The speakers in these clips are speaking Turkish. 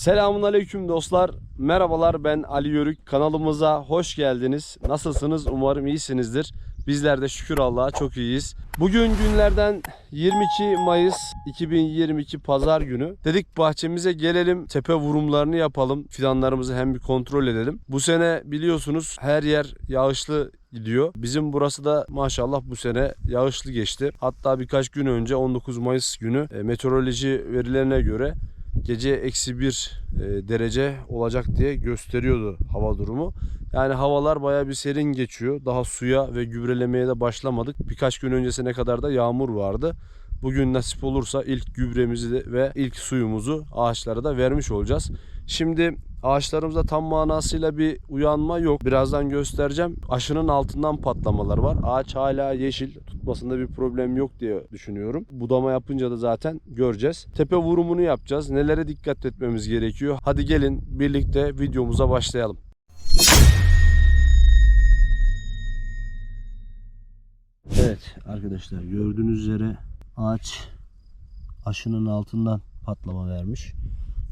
Selamun aleyküm dostlar. Merhabalar ben Ali Yörük. Kanalımıza hoş geldiniz. Nasılsınız? Umarım iyisinizdir. Bizler de şükür Allah'a çok iyiyiz. Bugün günlerden 22 Mayıs 2022 Pazar günü. Dedik bahçemize gelelim, tepe vurumlarını yapalım. Fidanlarımızı hem bir kontrol edelim. Bu sene biliyorsunuz her yer yağışlı gidiyor. Bizim burası da maşallah bu sene yağışlı geçti. Hatta birkaç gün önce 19 Mayıs günü e, meteoroloji verilerine göre gece eksi bir e, derece olacak diye gösteriyordu hava durumu. Yani havalar baya bir serin geçiyor. Daha suya ve gübrelemeye de başlamadık. Birkaç gün öncesine kadar da yağmur vardı. Bugün nasip olursa ilk gübremizi de ve ilk suyumuzu ağaçlara da vermiş olacağız. Şimdi ağaçlarımızda tam manasıyla bir uyanma yok. Birazdan göstereceğim. Aşının altından patlamalar var. Ağaç hala yeşil. Tutmasında bir problem yok diye düşünüyorum. Budama yapınca da zaten göreceğiz. Tepe vurumunu yapacağız. Nelere dikkat etmemiz gerekiyor? Hadi gelin birlikte videomuza başlayalım. Evet arkadaşlar gördüğünüz üzere ağaç aşının altından patlama vermiş.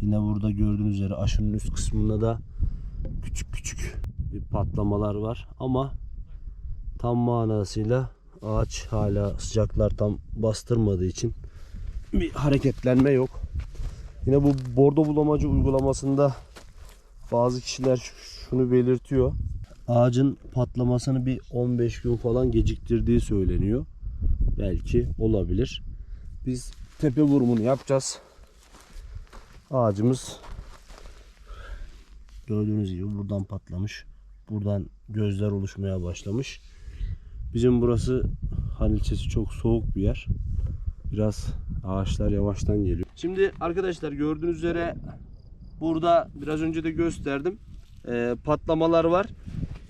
Yine burada gördüğünüz üzere aşının üst kısmında da küçük küçük bir patlamalar var ama tam manasıyla ağaç hala sıcaklar tam bastırmadığı için bir hareketlenme yok. Yine bu bordo bulamacı uygulamasında bazı kişiler şunu belirtiyor. Ağacın patlamasını bir 15 gün falan geciktirdiği söyleniyor. Belki olabilir. Biz tepe vurumunu yapacağız. Ağacımız gördüğünüz gibi buradan patlamış. Buradan gözler oluşmaya başlamış. Bizim burası Han çok soğuk bir yer. Biraz ağaçlar yavaştan geliyor. Şimdi arkadaşlar gördüğünüz üzere burada biraz önce de gösterdim. Ee, patlamalar var.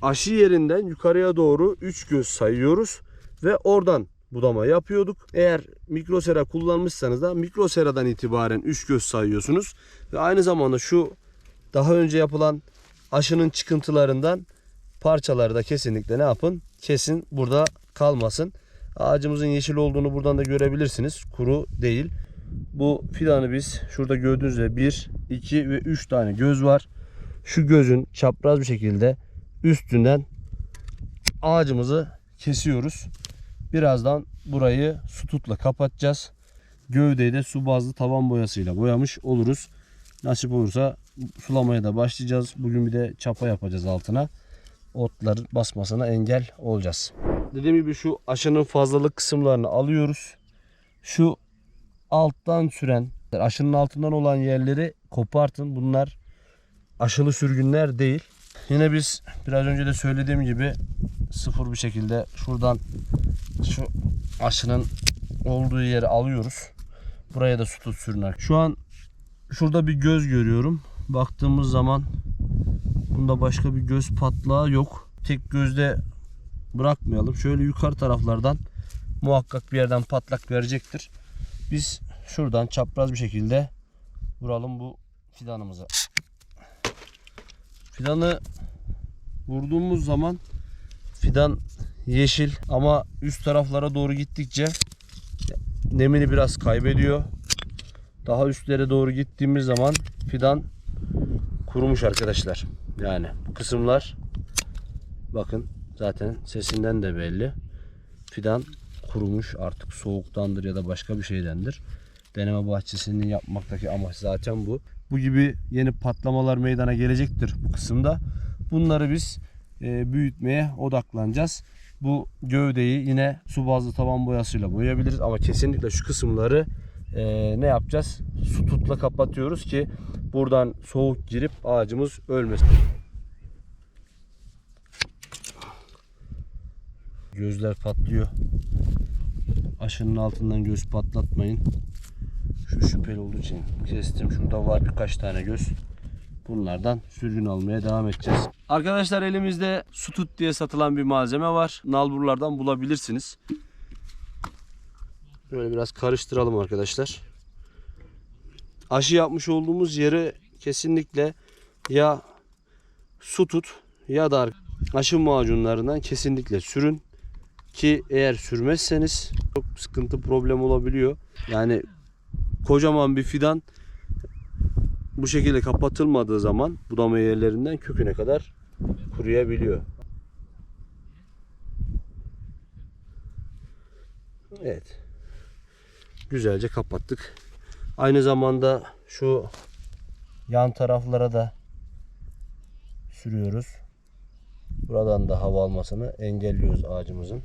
Aşı yerinden yukarıya doğru 3 göz sayıyoruz ve oradan budama yapıyorduk. Eğer mikrosera kullanmışsanız da mikroseradan itibaren 3 göz sayıyorsunuz. Ve aynı zamanda şu daha önce yapılan aşının çıkıntılarından parçaları da kesinlikle ne yapın? Kesin burada kalmasın. Ağacımızın yeşil olduğunu buradan da görebilirsiniz. Kuru değil. Bu fidanı biz şurada gördüğünüz üzere 1, 2 ve 3 tane göz var. Şu gözün çapraz bir şekilde üstünden ağacımızı kesiyoruz. Birazdan burayı su tutla kapatacağız. Gövdeyi de su bazlı tavan boyasıyla boyamış oluruz. Nasip olursa sulamaya da başlayacağız. Bugün bir de çapa yapacağız altına. Otlar basmasına engel olacağız. Dediğim gibi şu aşının fazlalık kısımlarını alıyoruz. Şu alttan süren, aşının altından olan yerleri kopartın. Bunlar aşılı sürgünler değil. Yine biz biraz önce de söylediğim gibi sıfır bir şekilde şuradan şu aşının olduğu yeri alıyoruz. Buraya da tut sürüner. Şu an şurada bir göz görüyorum. Baktığımız zaman bunda başka bir göz patlağı yok. Tek gözde bırakmayalım. Şöyle yukarı taraflardan muhakkak bir yerden patlak verecektir. Biz şuradan çapraz bir şekilde vuralım bu fidanımıza. Fidanı vurduğumuz zaman fidan yeşil ama üst taraflara doğru gittikçe nemini biraz kaybediyor. Daha üstlere doğru gittiğimiz zaman fidan kurumuş arkadaşlar. Yani bu kısımlar bakın zaten sesinden de belli. Fidan kurumuş artık soğuktandır ya da başka bir şeydendir. Deneme bahçesini yapmaktaki amaç zaten bu. Bu gibi yeni patlamalar meydana gelecektir bu kısımda. Bunları biz e, büyütmeye odaklanacağız. Bu gövdeyi yine su bazlı tavan boyasıyla boyayabiliriz ama kesinlikle şu kısımları e, ne yapacağız? Su tutla kapatıyoruz ki buradan soğuk girip ağacımız ölmesin. Gözler patlıyor. Aşının altından göz patlatmayın. Şu şüpheli olduğu için kestim. Şurada var birkaç tane göz. Bunlardan sürgün almaya devam edeceğiz. Arkadaşlar elimizde su tut diye satılan bir malzeme var. Nalburlardan bulabilirsiniz. Böyle biraz karıştıralım arkadaşlar. Aşı yapmış olduğumuz yere kesinlikle ya su tut ya da aşı macunlarından kesinlikle sürün. Ki eğer sürmezseniz çok sıkıntı problem olabiliyor. Yani kocaman bir fidan bu şekilde kapatılmadığı zaman budama yerlerinden köküne kadar kuruyabiliyor. Evet. Güzelce kapattık. Aynı zamanda şu yan taraflara da sürüyoruz. Buradan da hava almasını engelliyoruz ağacımızın.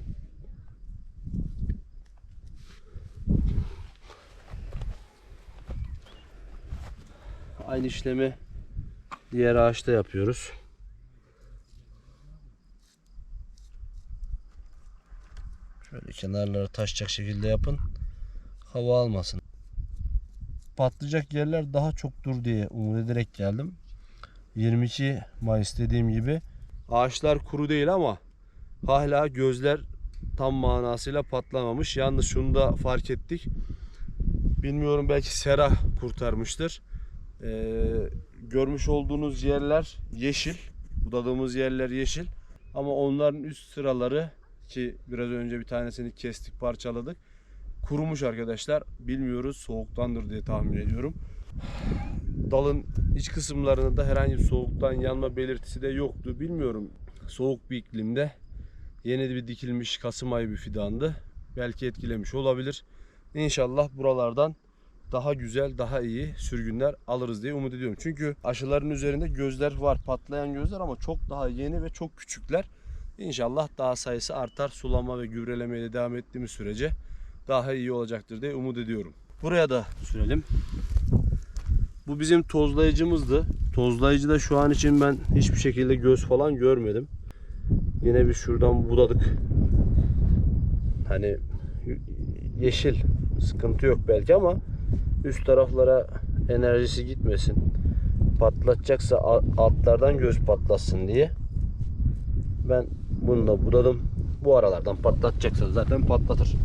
Aynı işlemi diğer ağaçta yapıyoruz. Şöyle kenarları taşacak şekilde yapın. Hava almasın. Patlayacak yerler daha çoktur diye umut ederek geldim. 22 Mayıs dediğim gibi ağaçlar kuru değil ama hala gözler tam manasıyla patlamamış. Yalnız şunu da fark ettik. Bilmiyorum belki sera kurtarmıştır. Ee, görmüş olduğunuz yerler yeşil. Budadığımız yerler yeşil. Ama onların üst sıraları ki biraz önce bir tanesini kestik parçaladık. Kurumuş arkadaşlar. Bilmiyoruz soğuktandır diye tahmin ediyorum. Dalın iç kısımlarında herhangi bir soğuktan yanma belirtisi de yoktu. Bilmiyorum soğuk bir iklimde yeni bir dikilmiş Kasım ayı bir fidandı. Belki etkilemiş olabilir. İnşallah buralardan daha güzel, daha iyi sürgünler alırız diye umut ediyorum. Çünkü aşıların üzerinde gözler var, patlayan gözler ama çok daha yeni ve çok küçükler. İnşallah daha sayısı artar. Sulama ve gübrelemeye de devam ettiğimiz sürece daha iyi olacaktır diye umut ediyorum. Buraya da sürelim. Bu bizim tozlayıcımızdı. Tozlayıcı da şu an için ben hiçbir şekilde göz falan görmedim. Yine bir şuradan budadık. Hani yeşil sıkıntı yok belki ama üst taraflara enerjisi gitmesin. Patlatacaksa altlardan göz patlasın diye. Ben bunu da budadım. Bu aralardan patlatacaksa zaten patlatır.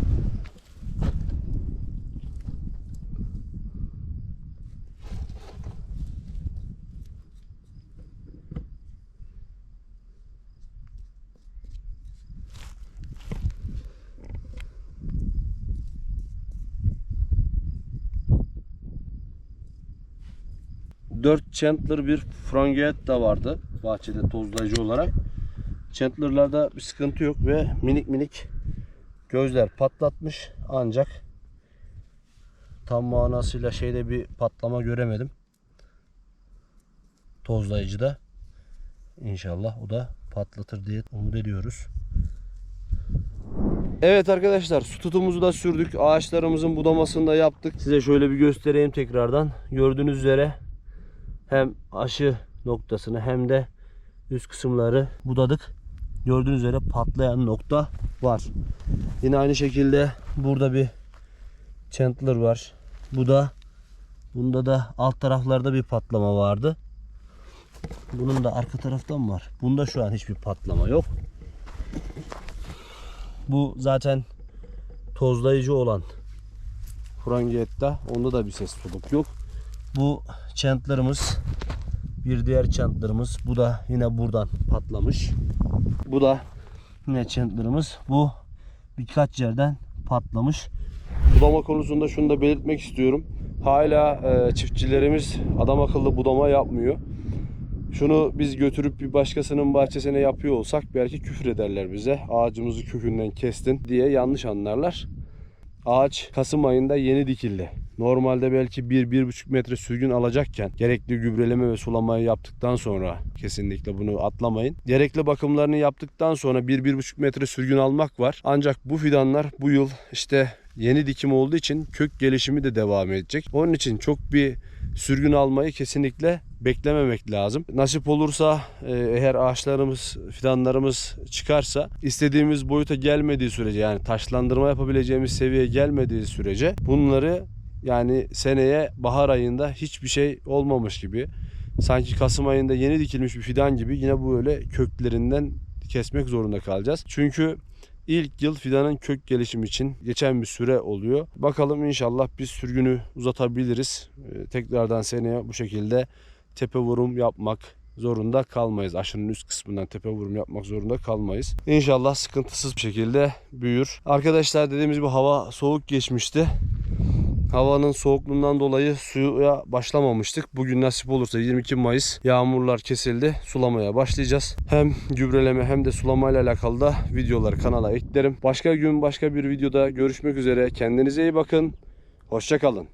Dört Chandler bir Frangiet da vardı bahçede tozlayıcı olarak. Chandler'larda bir sıkıntı yok ve minik minik gözler patlatmış ancak tam manasıyla şeyde bir patlama göremedim. Tozlayıcıda. İnşallah o da patlatır diye umut ediyoruz. Evet arkadaşlar su tutumuzu da sürdük. Ağaçlarımızın budamasını da yaptık. Size şöyle bir göstereyim tekrardan. Gördüğünüz üzere hem aşı noktasını hem de üst kısımları budadık. Gördüğünüz üzere patlayan nokta var. Yine aynı şekilde burada bir Chandler var. Bu da bunda da alt taraflarda bir patlama vardı. Bunun da arka taraftan var. Bunda şu an hiçbir patlama yok. Bu zaten tozlayıcı olan Frangetta. Onda da bir ses soluk yok. Bu Chandler'ımız bir diğer Chandler'ımız. Bu da yine buradan patlamış. Bu da yine Chandler'ımız. Bu birkaç yerden patlamış. Budama konusunda şunu da belirtmek istiyorum. Hala e, çiftçilerimiz adam akıllı budama yapmıyor. Şunu biz götürüp bir başkasının bahçesine yapıyor olsak belki küfür ederler bize. Ağacımızı kökünden kestin diye yanlış anlarlar. Ağaç Kasım ayında yeni dikildi. Normalde belki 1-1,5 metre sürgün alacakken gerekli gübreleme ve sulamayı yaptıktan sonra kesinlikle bunu atlamayın. Gerekli bakımlarını yaptıktan sonra 1-1,5 metre sürgün almak var. Ancak bu fidanlar bu yıl işte yeni dikim olduğu için kök gelişimi de devam edecek. Onun için çok bir sürgün almayı kesinlikle beklememek lazım. Nasip olursa e, eğer ağaçlarımız, fidanlarımız çıkarsa istediğimiz boyuta gelmediği sürece yani taşlandırma yapabileceğimiz seviyeye gelmediği sürece bunları yani seneye bahar ayında hiçbir şey olmamış gibi sanki Kasım ayında yeni dikilmiş bir fidan gibi yine böyle köklerinden kesmek zorunda kalacağız. Çünkü ilk yıl fidanın kök gelişimi için geçen bir süre oluyor. Bakalım inşallah biz sürgünü uzatabiliriz. Ee, Tekrardan seneye bu şekilde tepe vurum yapmak zorunda kalmayız. Aşının üst kısmından tepe vurum yapmak zorunda kalmayız. İnşallah sıkıntısız bir şekilde büyür. Arkadaşlar dediğimiz gibi hava soğuk geçmişti. Havanın soğukluğundan dolayı suya başlamamıştık. Bugün nasip olursa 22 Mayıs yağmurlar kesildi. Sulamaya başlayacağız. Hem gübreleme hem de sulamayla alakalı da videoları kanala eklerim. Başka gün başka bir videoda görüşmek üzere. Kendinize iyi bakın. Hoşçakalın.